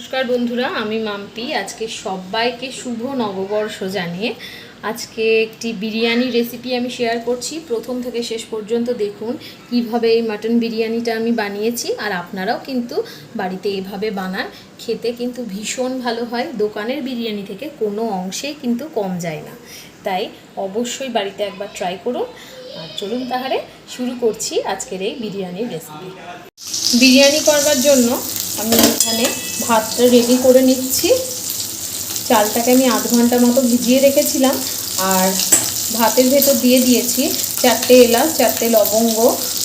নমস্কার বন্ধুরা, আমি মাম্পি। আজকে সবাইকে শুভ নববর্ষ জানিয়ে আজকে একটি বিরিয়ানি রেসিপি আমি শেয়ার করছি। প্রথম থেকে শেষ পর্যন্ত দেখুন কীভাবে এই মাটন বিরিয়ানিটা আমি বানিয়েছি, আর আপনারাও কিন্তু বাড়িতে এভাবে বানান, খেতে কিন্তু ভীষণ ভালো হয়। দোকানের বিরিয়ানি থেকে কোনো অংশেই কিন্তু কম যায় না। তাই অবশ্যই বাড়িতে একবার ট্রাই করুন। আর চলুন তাহলে শুরু করছি আজকের এই বিরিয়ানির রেসিপি বিরিয়ানি করবার জন্য আমি এখানে ভাতটা রেডি করে নিচ্ছি। চালটাকে আমি আধ ঘণ্টা মতো ভিজিয়ে রেখেছিলাম আর ভাতের ভেতর দিয়ে দিয়েছি চারটে এলাচ, চারটে লবঙ্গ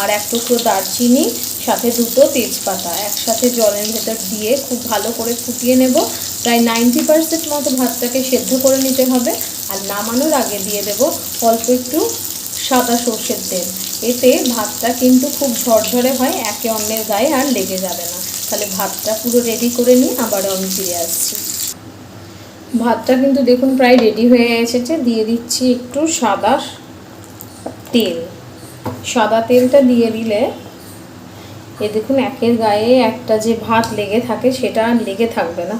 আর এক টুকরো দারচিনি, সাথে দুটো তেজপাতা। একসাথে জলের ভেতর দিয়ে খুব ভালো করে ফুটিয়ে নেব। প্রায় নাইনটি পারসেন্ট মতো ভাতটাকে সেদ্ধ করে নিতে হবে আর নামানোর আগে দিয়ে দেব অল্প একটু সাদা সর্ষের তেল। এতে ভাতটা কিন্তু খুব ঝরঝরে হয়, একে অন্যের গায়ে আর লেগে যাবে না। তাহলে ভাতটা পুরো রেডি করে নিয়ে আবারও আমি ফিরে আসছি। ভাতটা কিন্তু দেখুন প্রায় রেডি হয়ে এসেছে। দিয়ে দিচ্ছি একটু সাদা তেল। সাদা তেলটা দিয়ে দিলে এ দেখুন একের গায়ে একটা যে ভাত লেগে থাকে সেটা আর লেগে থাকবে না।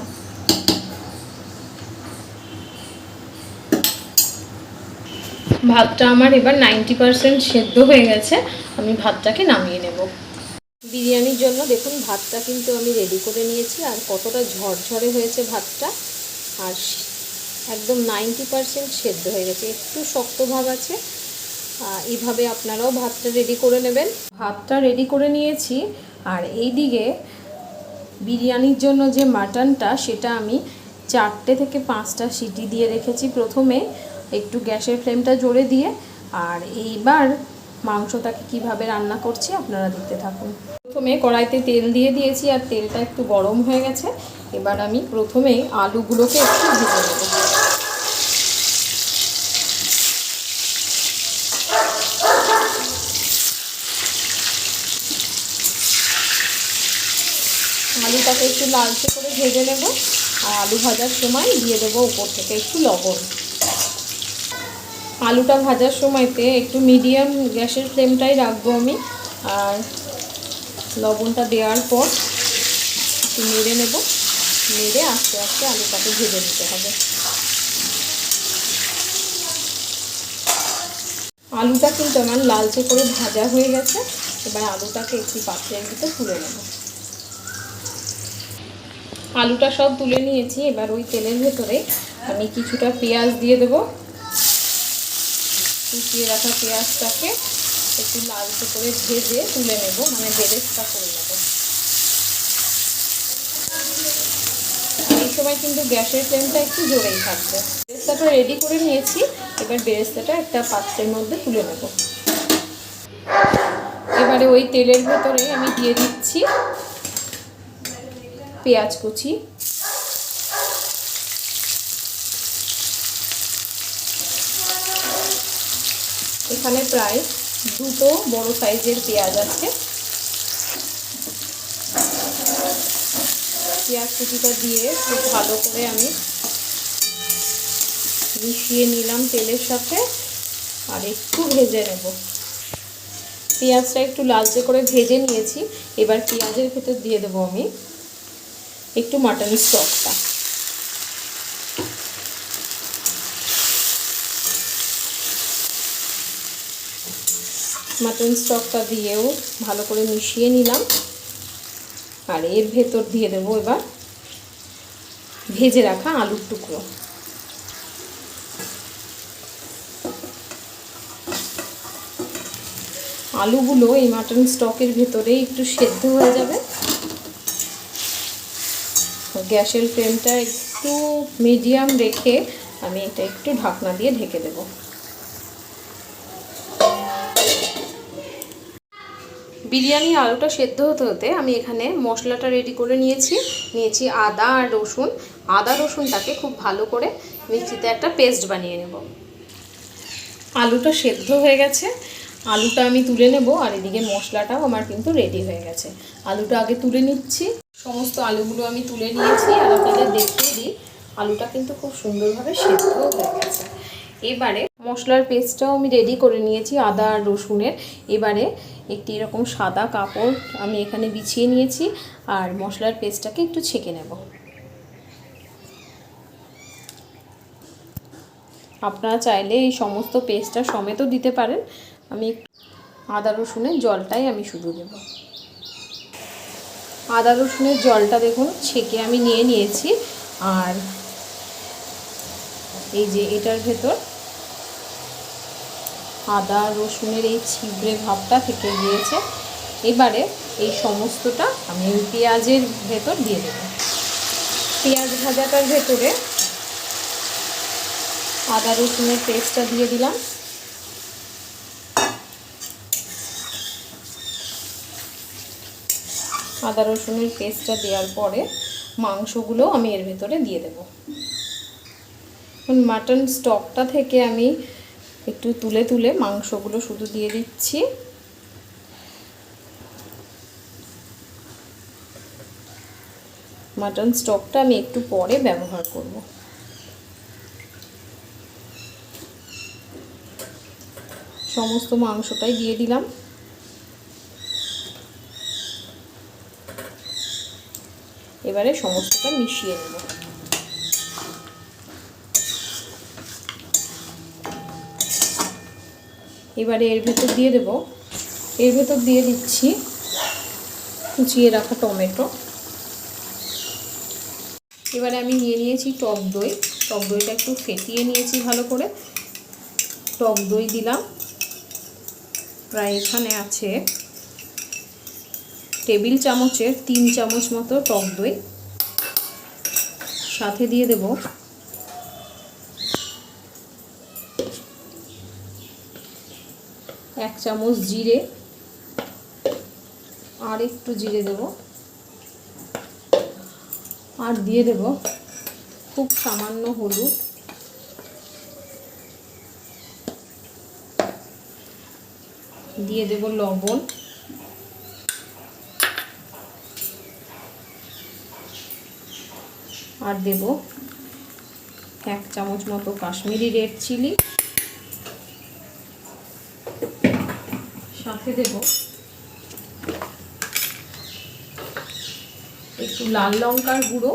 ভাতটা আমার এবার নাইনটি পারসেন্ট সেদ্ধ হয়ে গেছে। আমি ভাতটাকে নামিয়ে নেব। বিরিয়ানির জন্য দেখুন, ভাতটা কিন্তু আমি রেডি করে নিয়েছি আর কতটা ঝরঝরে হয়েছে ভাতটা। আর একদম নাইনটি পারসেন্ট সেদ্ধ হয়ে গেছে, একটু শক্ত ভাব আছে। এইভাবে আপনারাও ভাতটা রেডি করে নেবেন। ভাতটা রেডি করে নিয়েছি আর এই দিকে বিরিয়ানির জন্য যে মাটনটা, সেটা আমি চারটে থেকে পাঁচটা সিটি দিয়ে রেখেছি প্রথমে, একটু গ্যাসের ফ্লেমটা জোরে দিয়ে। আর এইবার মাংসটাকে কীভাবে রান্না করছি আপনারা দেখতে থাকুন। প্রথমে কড়াইতে তেল দিয়ে দিয়েছি আর তেলটা একটু গরম হয়ে গেছে। এবার আমি প্রথমে আলুগুলোকে একটু ভেজে নেব। আলুটাকে একটু লালচে করে ভেজে নেব। আর আলু ভাজার সময় দিয়ে দেবো উপর থেকে একটু লবণ। আলুটা ভাজার সময়তে একটু মিডিয়াম গ্যাসের ফ্লেমটাই রাখব আমি। আর লবণটা দেওয়ার পর একটু নেড়ে নেব। নেড়ে আস্তে আস্তে আলুটাকে ভেজে নিতে হবে। আলুটা কিন্তু আমার লালচে করে ভাজা হয়ে গেছে। এবার আলুটাকে একটি পাত্রের ভিতরে তুলে নেব। আলুটা সব তুলে নিয়েছি। এবার ওই তেলের ভেতরে আমি কিছুটা পেঁয়াজ দিয়ে দেবো। কুচিয়ে রাখা পেঁয়াজটাকে একটু লালচে করে ভেজে তুলে নেব মানে বেরেস্তা করে নেব। এই সময় কিন্তু গ্যাসের ফ্লেমটা একটু জোরেই থাকবে। বেরেস্তাটা রেডি করে নিয়েছি, এবার বেরেস্তাটা একটা পাত্রের মধ্যে তুলে নেব। এবারে ওই তেলের ভেতরে আমি দিয়ে দিচ্ছি পেঁয়াজ কুচি। এখানে প্রায় দুটো বড় সাইজের পেঁয়াজ আছে। পেঁয়াজ কুচিটা দিয়ে খুব ভালো করে আমি মিশিয়ে নিলাম তেলের সাথে আর একটু ভেজে নেব। পেঁয়াজটা একটু লালচে করে ভেজে নিয়েছি। এবার পেঁয়াজের ভেতর দিয়ে দেবো আমি একটু মাটন স্টকটা মাটন স্টকটা দিয়েও ভালো করে মিশিয়ে নিলাম। আর এর ভেতর দিয়ে দেবো এবার ভেজে রাখা আলুর টুকরো। আলুগুলো এই মাটন স্টকের ভেতরে একটু সেদ্ধ হয়ে যাবে। গ্যাসের ফ্লেমটা একটু মিডিয়াম রেখে আমি এটা একটু ঢাকনা দিয়ে ঢেকে দেবো। বিরিয়ানি, আলুটা সেদ্ধ হতে হতে আমি এখানে মশলাটা রেডি করে নিয়েছি। নিয়েছি আদা আর রসুন। আদা, রসুনটাকে খুব ভালো করে মিক্সিতে একটা পেস্ট বানিয়ে নেব। আলুটা সেদ্ধ হয়ে গেছে। আলুটা আমি তুলে নেব আর এদিকে মশলাটাও আমার কিন্তু রেডি হয়ে গেছে। আলুটা আগে তুলে নিচ্ছি। সমস্ত আলুগুলো আমি তুলে নিয়েছি আর আপনাদের দেখিয়ে দিই। আলুটা কিন্তু খুব সুন্দরভাবে সেদ্ধ হয়ে গেছে। এবারে মশলার পেস্টটাও আমি রেডি করে নিয়েছি, আদা আর রসুনের। এবারে একটি এরকম সাদা কাপড় আমি এখানে বিছিয়ে নিয়েছি আর মশলার পেস্টটাকে একটু ছেঁকে নেব। আপনারা চাইলে এই সমস্ত পেস্টটা সমেতও দিতে পারেন। আমি আদা রসুনের জলটাই আমি শুধু দেব। আদা রসুনের জলটা দেখুন, ছেঁকে আমি নিয়ে নিয়েছি। আর এই যে এটার ভেতর আদা, রসুনের এই ছিবড়ে ভাবটা থেকে গিয়েছে। এবারে এই সমস্তটা আমি পেঁয়াজের ভেতর দিয়ে দেব। পেঁয়াজ ভাজাটার ভেতরে আদা, রসুনের পেস্টটা দিয়ে দিলাম। আদা, রসুনের পেস্টটা দেওয়ার পরে মাংসগুলো আমি এর ভেতরে দিয়ে দেব। মাটন স্টকটা থেকে আমি একটু তুলে তুলে মাংসগুলো শুধু দিয়ে দিচ্ছি। মাটন স্টকটা আমি একটু পরে ব্যবহার করব। সমস্ত মাংসটাই দিয়ে দিলাম। এবারে সমস্তটা মিশিয়ে নেব। এবারে এর ভেতর দিয়ে দেব। এর ভেতর দিয়ে দিচ্ছি কুচিয়ে রাখা টমেটো। এবারে আমি নিয়ে নিয়েছি টক দই। টক দইটা একটু ফেটিয়ে নিয়েছি ভালো করে। টক দই দিলাম। প্রায় এখানে আছে টেবিল চামচের তিন চামচ মতো টক দই। সাথে দিয়ে দেব এক চামচ জিরে আর একটু জিরে দেব। আর দিয়ে দেব খুব সামান্য হলুদ। দিয়ে দেব লবণ। আর দেব এক চামচ মতো কাশ্মীরি রেড চিলি। সাথে দেব। একটু লাল লঙ্কার গুঁড়ো।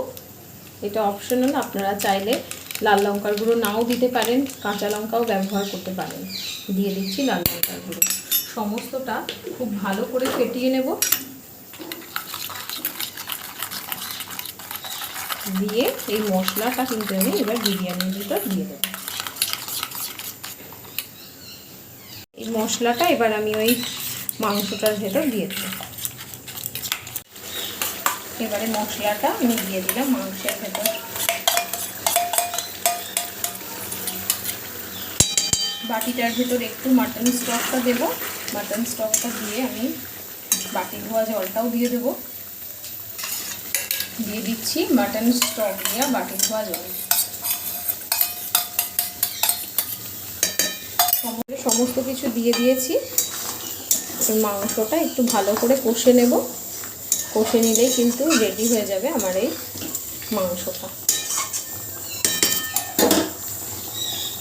এটা অপশনাল আপনারা চাইলে লাল লঙ্কার গুঁড়ো নাও দিতে পারেন, কাঁচা লঙ্কাও ব্যবহার করতে পারেন। দিয়ে দিচ্ছি লাল লঙ্কার গুঁড়ো। সমস্তটা খুব ভালো করে ফেটিয়ে নেব। দিয়ে এই মশলাটা কিন্তু আমি এবার বিরিয়ানির ভিতর দিয়ে দেবো এই মশলাটা এবার আমি ওই মাংসটার ভেতর দিয়ে দেবো। এবারে মশলাটা আমি দিয়ে দিলাম মাংসের ভেতর। বাটিটার ভেতর একটু মাটন স্টকটা দেব। মাটন স্টকটা দিয়ে আমি বাটি ধোয়া জলটাও দিয়ে দেবো। দিয়ে দিচ্ছি মাটন স্টক দেওয়া বাটি ধোয়া জল। সমস্ত কিছু দিয়ে দিয়েছি। মাংসটা একটু ভালো করে কষে নেব। কষে নিলেই কিন্তু রেডি হয়ে যাবে আমার এই মাংসটা।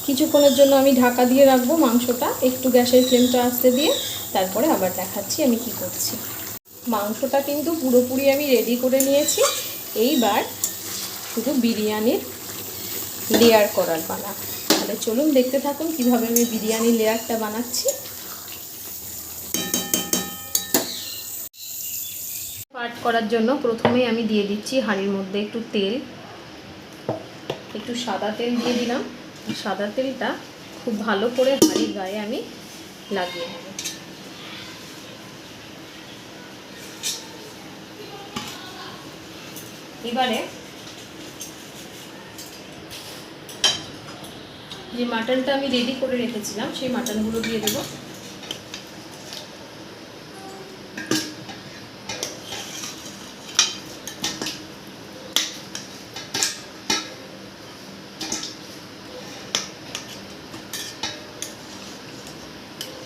কিছুক্ষণের জন্য আমি ঢাকা দিয়ে রাখব মাংসটা। একটু গ্যাসের ফ্লেমটা আসতে দিয়ে তারপরে আবার দেখাচ্ছি আমি কি করছি। মাংসটা কিন্তু পুরোপুরি আমি রেডি করে নিয়েছি। এইবার শুধু বিরিয়ানির লেয়ার করার পালা। তাহলে চলুন দেখতে থাকুন কীভাবে আমি বিরিয়ানি লেয়ারটা বানাচ্ছি। পার্ট করার জন্য প্রথমেই আমি দিয়ে দিচ্ছি হাঁড়ির মধ্যে একটু তেল। একটু সাদা তেল দিয়ে দিলাম। সাদা তেলটা খুব ভালো করে হাঁড়ির গায়ে আমি লাগিয়ে নেব। এবারে যে মাটনটা আমি রেডি করে রেখেছিলাম, সেই মাটনগুলো দিয়ে দেবো।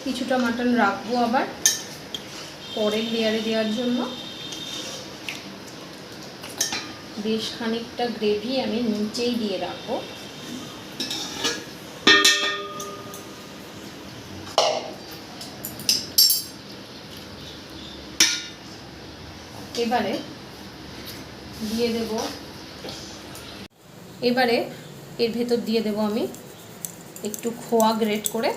কিছুটা মাটন রাখব আবার, পরের লেয়ারে দেওয়ার জন্য। বেশ খানিকটা গ্রেভি আমি নিচেই দিয়ে রাখব। এবারে দিয়ে দেব। এবারে এর ভেতর দিয়ে দেব আমি একটু খোয়া গ্রেট করে।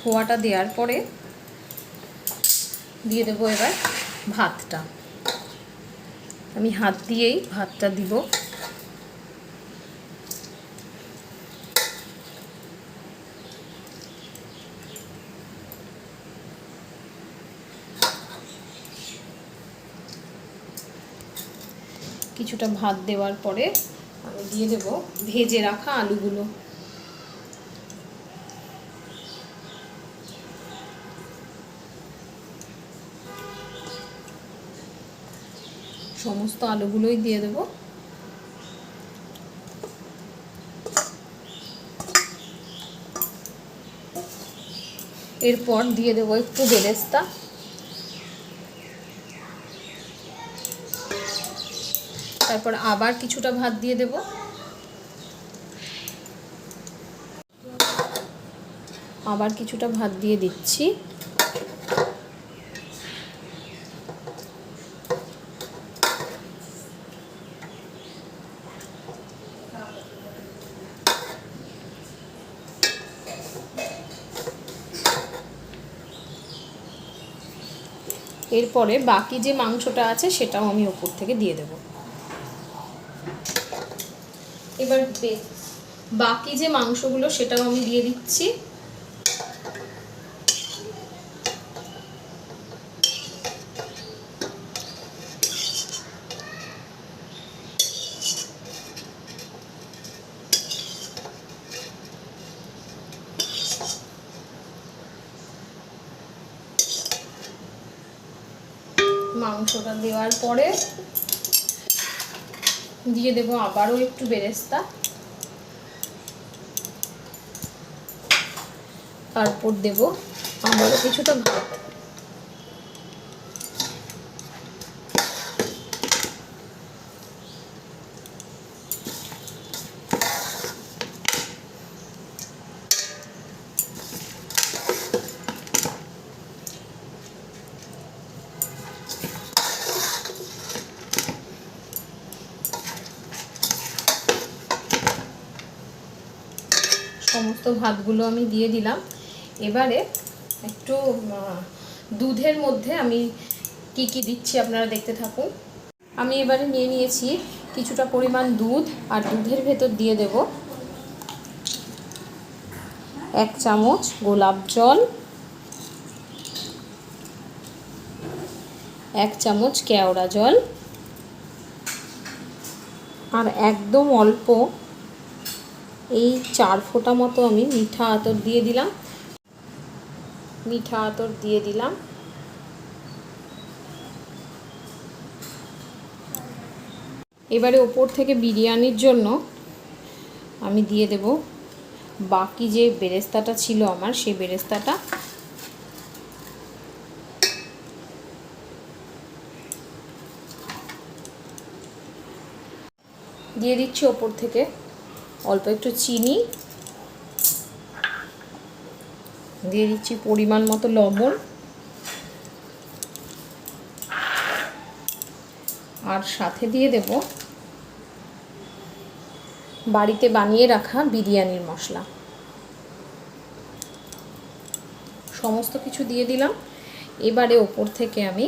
খোয়াটা দেওয়ার পরে দিয়ে দেবো এবার ভাতটা। আমি হাত দিয়েই ভাতটা দিব। কিছুটা ভাত দেওয়ার পরে আমি দিয়ে দেব ভেজে রাখা আলুগুলো। সমস্ত আলুগুলোই দিয়ে দেব। এরপর দিয়ে দেবো একটু বেরেস্তা। তারপর আবার কিছুটা ভাত দিয়ে দেব। আবার কিছুটা ভাত দিয়ে দিচ্ছি। এরপরে বাকি যে মাংসটা আছে সেটাও আমি ওপর থেকে দিয়ে দেব। এবার বাকি যে মাংসগুলো সেটাও আমি দিয়ে দিচ্ছি। মাংসটা দেওয়ার পরে দিয়ে দেবো আবারও একটু বেরেস্তা। তারপর দেবো আবারও কিছুটা ভাত সমস্ত ভাতগুলো আমি দিয়ে দিলাম। এবারে একটু দুধের মধ্যে আমি কি কি দিচ্ছি আপনারা দেখতে থাকুন। আমি এবারে নিয়ে নিয়েছি কিছুটা পরিমাণ দুধ আর দুধের ভেতর দিয়ে দেব এক চামচ গোলাপ জল, এক চামচ কেওড়া জল আর একদম অল্প এই চার ফোঁটা মতো আমি মিঠা আতর দিয়ে দিলাম। মিঠা আতর দিয়ে দিলাম। এবারে ওপর থেকে বিরিয়ানির জন্য আমি দিয়ে দেব। বাকি যে বেরেস্তাটা ছিল আমার, সেই বেরেস্তাটা। দিয়ে দিচ্ছি ওপর থেকে। অল্প একটু চিনি। দিয়ে দিচ্ছি পরিমাণ মতো লবণ। আর সাথে দিয়ে দেব বাড়িতে বানিয়ে রাখা বিরিয়ানির মশলা। সমস্ত কিছু দিয়ে দিলাম। এবারে ওপর থেকে আমি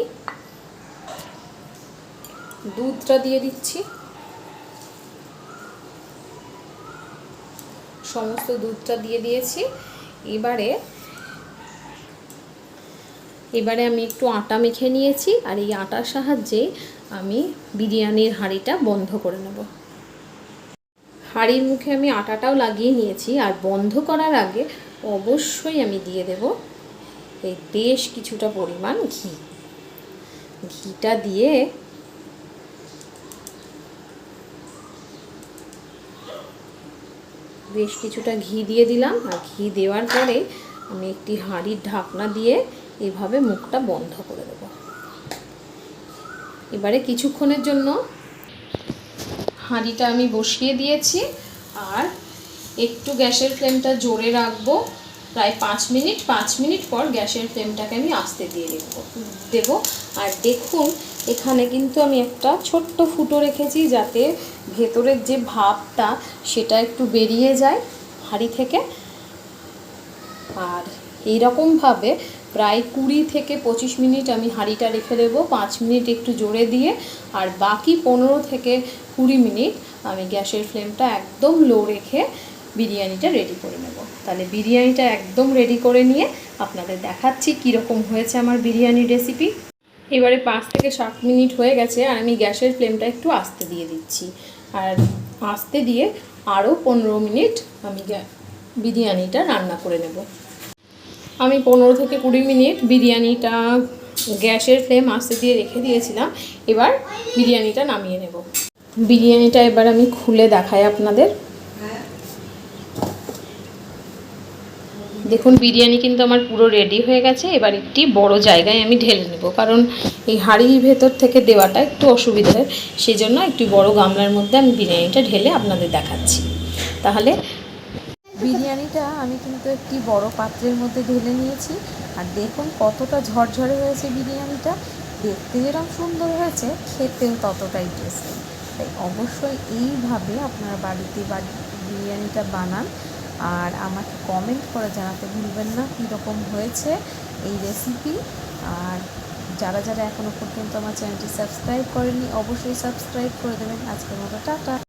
দুধটা দিয়ে দিচ্ছি। সমস্ত দুধটা দিয়ে দিয়েছি। এবারে এবারে আমি একটু আটা মেখে নিয়েছি আর এই আটার সাহায্যে আমি বিরিয়ানির হাঁড়িটা বন্ধ করে নেব। হাঁড়ির মুখে আমি আটাটাও লাগিয়ে নিয়েছি আর বন্ধ করার আগে অবশ্যই আমি দিয়ে দেব এই বেশ কিছুটা পরিমাণ ঘি। ঘিটা দিয়ে বেশ কিছুটা ঘি দিয়ে দিলাম। আর ঘি দেওয়ার পরে আমি একটি হাঁড়ির ঢাকনা দিয়ে এভাবে মুখটা বন্ধ করে দেব। এবারে কিছুক্ষণের জন্য হাঁড়িটা আমি বসিয়ে দিয়েছি। আর একটু গ্যাসের ফ্লেমটা জোরে রাখব। প্রায় পাঁচ মিনিট পাঁচ মিনিট পর গ্যাসের ফ্লেমটাকে আমি আস্তে দিয়ে দেবো। দেবো। আর দেখুন এখানে কিন্তু আমি একটা ছোট্ট ফুটো রেখেছি যাতে ভেতরের যে ভাবটা সেটা একটু বেরিয়ে যায় হাঁড়ি থেকে। আর এইরকমভাবে প্রায় কুড়ি থেকে পঁচিশ মিনিট আমি হাঁড়িটা রেখে দেবো, পাঁচ মিনিট একটু জোরে দিয়ে, আর বাকি পনেরো থেকে কুড়ি মিনিট আমি গ্যাসের ফ্লেমটা একদম লো রেখে বিরিয়ানিটা রেডি করে নেব। তাহলে বিরিয়ানিটা একদম রেডি করে নিয়ে আপনাদের দেখাচ্ছি কীরকম হয়েছে আমার বিরিয়ানি রেসিপি। এবারে পাঁচ থেকে সাত মিনিট হয়ে গেছে আর আমি গ্যাসের ফ্লেমটা একটু আস্তে দিয়ে দিচ্ছি। আর আস্তে দিয়ে আরও পনেরো মিনিট আমি বিরিয়ানিটা রান্না করে নেব। আমি পনেরো থেকে কুড়ি মিনিট বিরিয়ানিটা গ্যাসের ফ্লেম আস্তে দিয়ে রেখে দিয়েছিলাম। এবার বিরিয়ানিটা নামিয়ে নেব। বিরিয়ানিটা এবার আমি খুলে দেখাই আপনাদের। দেখুন, বিরিয়ানি কিন্তু আমার পুরো রেডি হয়ে গেছে। এবার একটি বড় জায়গায় আমি ঢেলে নেব। কারণ এই হাঁড়ির ভেতর থেকে দেওয়াটা একটু অসুবিধার। সেজন্য একটি বড় গামলার মধ্যে আমি বিরিয়ানিটা ঢেলে আপনাদের দেখাচ্ছি। তাহলে বিরিয়ানিটা আমি কিন্তু একটি বড় পাত্রের মধ্যে ঢেলে নিয়েছি। আর দেখুন, কতটা ঝরঝরে হয়েছে বিরিয়ানিটা। দেখতে যেরকম সুন্দর হয়েছে, খেতেও ততটাই টেস্টি তাই অবশ্যই এইভাবে আপনার বাড়িতে বাড়ি বিরিয়ানিটা বানান। আর আমাকে কমেন্ট করে জানাতে ভুলবেন না কীরকম হয়েছে এই রেসিপি আর যারা যারা এখনও পর্যন্ত আমার চ্যানেলটি সাবস্ক্রাইব করেনি অবশ্যই সাবস্ক্রাইব করে দেবেন। আজকের মতো টাটা।